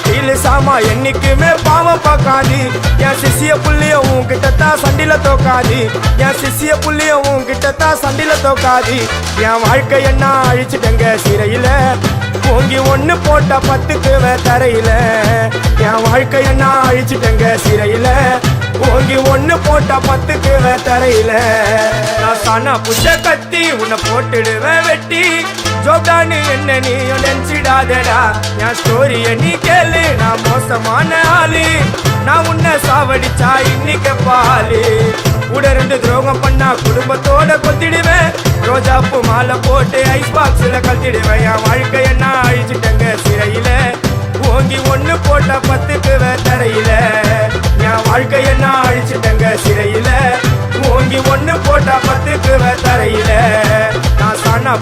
ஆமா என்னைக்குமே பாவம் பார்க்காது. என் சிசிய புள்ளிய உன்கிட்ட தான் சண்டில தோக்காது. என் சிசிய புள்ளிய உன்கிட்ட தான் சண்டில தோக்காது. என் வாழ்க்கை என்ன அழிச்சிட்டங்க சிறையில. பொங்கி ஒன்று போட்ட பத்துக்கு தரையில. என் வாழ்க்கை என்ன அழிச்சிட்டங்க சிறையில. ஓங்கி ஒண்ணு போட்ட பத்துக்கு தரையில. நான் சானா புஷ கத்தி உன்னை போட்டுடுவேன் வெட்டி. ஜோப்டான்னு என்ன நீ நினைச்சிடாதடா. என் ஸ்டோரிய நீ மோசமான ஆளு. நான் உன்னை சாவடிச்சா இன்னைக்கு பாலு. ரெண்டு துரோகம் பண்ணா குடும்பத்தோட கொத்திடுவேன். பூ மாலை போட்டு ஐஸ் பாக்ஸ்ல கத்திடுவேன் என் வாழ்க்கை என்ன அழிச்சிட்டங்க சிறையில. ஓங்கி ஒண்ணு போட்ட பத்துக்கு தரையில. என் வாழ்க்கை என்ன அழிச்சிட்டங்க சிறையில. ஓங்கி ஒண்ணு போட்ட பத்துக்கு தரையில. நான் சானா